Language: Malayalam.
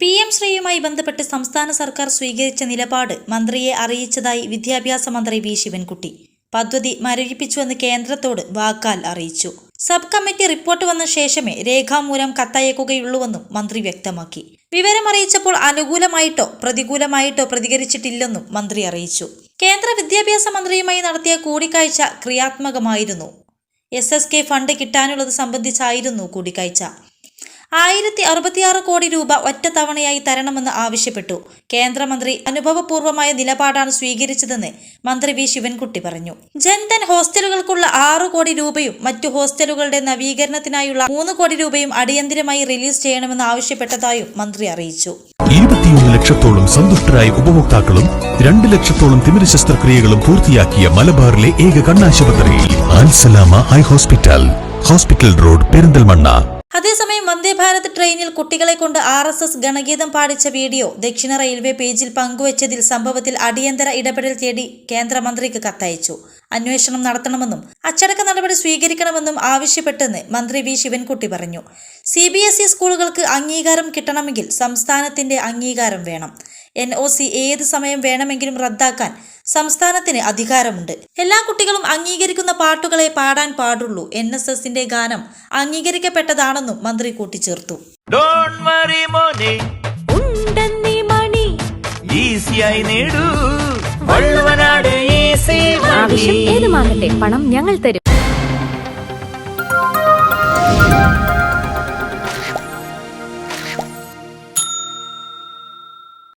പി എം ശ്രീയുമായി ബന്ധപ്പെട്ട് സംസ്ഥാന സർക്കാർ സ്വീകരിച്ച നിലപാട് മന്ത്രിയെ അറിയിച്ചതായി വിദ്യാഭ്യാസ മന്ത്രി വി ശിവൻകുട്ടി. പദ്ധതി മരവിപ്പിച്ചുവെന്ന് കേന്ദ്രത്തോട് വാക്കാൽ അറിയിച്ചു. സബ് കമ്മിറ്റി റിപ്പോർട്ട് വന്ന ശേഷമേ രേഖാമൂലം കത്തയക്കുകയുള്ളൂവെന്നും മന്ത്രി വ്യക്തമാക്കി. വിവരമറിയിച്ചപ്പോൾ അനുകൂലമായിട്ടോ പ്രതികൂലമായിട്ടോ പ്രതികരിച്ചിട്ടില്ലെന്നും മന്ത്രി അറിയിച്ചു. കേന്ദ്ര വിദ്യാഭ്യാസ മന്ത്രിയുമായി നടത്തിയ കൂടിക്കാഴ്ച ക്രിയാത്മകമായിരുന്നു. എസ് എസ് കെ ഫണ്ട് കിട്ടാനുള്ളത് സംബന്ധിച്ചായിരുന്നു കൂടിക്കാഴ്ച. ആയിരത്തി അറുപത്തിയാറ് കോടി രൂപ ഒറ്റത്തവണയായി തരണമെന്ന് ആവശ്യപ്പെട്ടു. കേന്ദ്രമന്ത്രി അനുഭവപൂർവമായ നിലപാടാണ് സ്വീകരിച്ചതെന്ന് മന്ത്രി വി. ശിവൻകുട്ടി പറഞ്ഞു. ജൻധൻ ഹോസ്റ്റലുകൾക്കുള്ള ആറു കോടി രൂപയും മറ്റു ഹോസ്റ്റലുകളുടെ നവീകരണത്തിനായുള്ള മൂന്ന് കോടി രൂപയും അടിയന്തിരമായി റിലീസ് ചെയ്യണമെന്ന് ആവശ്യപ്പെട്ടതായും മന്ത്രി അറിയിച്ചു. ഇരുപത്തിയൊന്ന് ലക്ഷത്തോളം സന്തുഷ്ടരായ ഉപഭോക്താക്കളും രണ്ട് ലക്ഷത്തോളം തിമിര ശസ്ത്രക്രിയകളും പൂർത്തിയാക്കിയ മലബാറിലെ ഏക കണ്ണാശുപത്രി Al Salama high hospital. Hospital road Perinthalmanna. അതേസമയം വന്ദേ ഭാരത് ട്രെയിനിൽ കുട്ടികളെ കൊണ്ട് ആർ എസ് എസ് ഗണഗീതം പാടിച്ച വീഡിയോ ദക്ഷിണ റെയിൽവേ പേജിൽ പങ്കുവച്ചതിൽ സംഭവത്തിൽ അടിയന്തര ഇടപെടൽ തേടി കേന്ദ്രമന്ത്രിക്ക് കത്തയച്ചു. അന്വേഷണം നടത്തണമെന്നും അച്ചടക്ക നടപടി സ്വീകരിക്കണമെന്നും ആവശ്യപ്പെട്ടെന്ന് മന്ത്രി വി. ശിവൻകുട്ടി പറഞ്ഞു. സി ബി എസ് ഇ സ്കൂളുകൾക്ക് അംഗീകാരം കിട്ടണമെങ്കിൽ സംസ്ഥാനത്തിന്റെ അംഗീകാരം വേണം. എൻ ഒ സി ഏത് സമയം വേണമെങ്കിലും റദ്ദാക്കാൻ സംസ്ഥാനത്തിന് അധികാരമുണ്ട്. എല്ലാ കുട്ടികളും അംഗീകരിക്കുന്ന പാട്ടുകളെ പാടാൻ പാടുള്ളൂ. എൻ എസ് എസിന്റെ ഗാനം അംഗീകരിക്കപ്പെട്ടതാണെന്നും മന്ത്രി കൂട്ടിച്ചേർത്തു. ഡോണ്ട് വറി മോനെ. ഉണ്ടെന്നീ മണി. ഈസിയായി നേടൂ. വള്ളുവനാട് ഈസി ആവശ്യം ഏതുമാകട്ടെ പണം ഞങ്ങൾ തരും.